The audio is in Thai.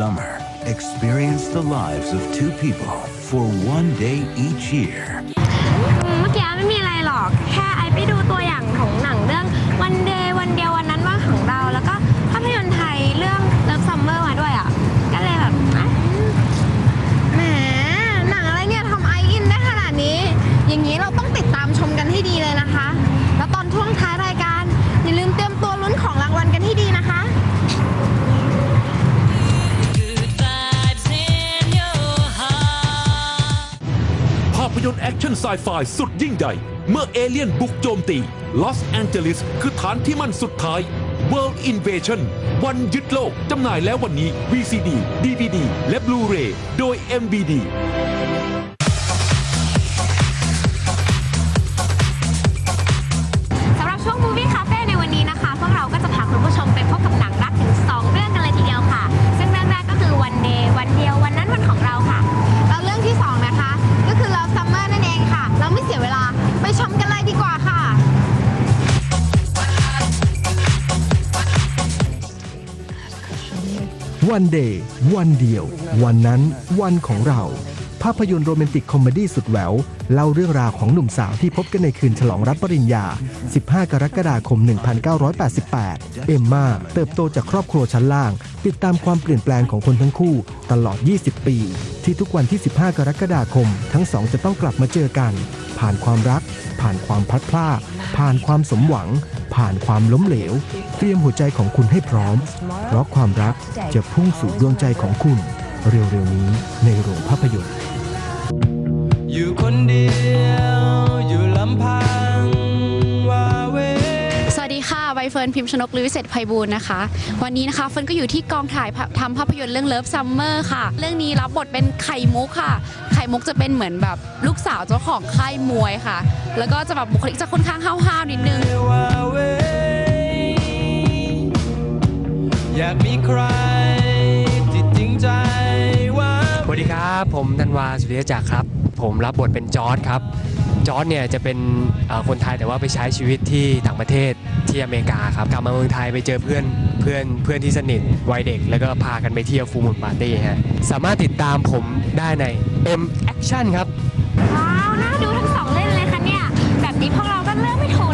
summer. Experience the lives of two people for one day each year. Mm, ภาพยนตร์แอคชั่นไซไฟสุดยิ่งใหญ่ เมื่อเอเลี่ยนบุกโจมตีลอสแอนเจลิสคือฐานที่มั่นสุดท้าย World Invasion วันยึดโลก จำหน่ายแล้ววันนี้ VCD DVD และ Blu-ray โดย MBD วันเดย์วันเดียว วันนั้นวันของเรา ภาพยนตร์โรแมนติกคอมเมดี้สุดแหวว เล่าเรื่องราวของหนุ่มสาวที่พบกันในคืนฉลองรับปริญญา 15 กรกฎาคม 1988 เอมมาเติบโตจากครอบครัวชั้นล่าง ติดตามความเปลี่ยนแปลงของคนทั้งคู่ ตลอด 20 ปี ที่ทุกวันที่ 15 กรกฎาคม ทั้งสองจะต้องกลับมาเจอกัน ผ่านความรัก ผ่านความพลัดพรากผ่านความสมหวัง ผ่านความล้มเหลว เตรียมหัวใจของคุณให้พร้อม เพราะความรักจะพุ่งสู่ดวงใจของคุณ เร็วๆนี้ในโรงภาพยนตร์ อยู่คนเดียว อยู่ลำพังว่าเว สวัสดีค่ะใบเฟิร์นพิมพ์ชนกลือวิเศษไพบูลย์นะคะ วันนี้นะคะเฟิร์นก็อยู่ที่กองถ่ายภาพทำภาพยนตร์เรื่องเลิฟซัมเมอร์ค่ะ เรื่องนี้รับบทเป็นไข่มุกค่ะ ไข่มุกจะเป็นเหมือนแบบลูกสาวเจ้าของค่ายมวยค่ะ แล้วก็จะแบบบุคลิกจะค่อนข้างห้าวๆนิดนึง ว่า อยากมีใครที่จริงใจว่าสวัสดีครับ ผมธันวาสุริยจักรครับ ผมรับบทเป็นจอร์ดครับ จอร์ดเนี่ยจะเป็นเอ่อคนไทยแต่ว่าไปใช้ชีวิตที่ต่างประเทศที่อเมริกาครับ กลับมาเมืองไทยไปเจอเพื่อนเพื่อนเพื่อนที่สนิทวัยเด็ก แล้วก็พากันไปเที่ยวฟูมูลปาร์ตี้ฮะ สามารถติดตามผมได้ใน M Action ครับ ว้าวน่าดูทั้งสองเรื่องเลยค่ะเนี่ย แบบนี้พวกเราก็เลือกไม่ถูก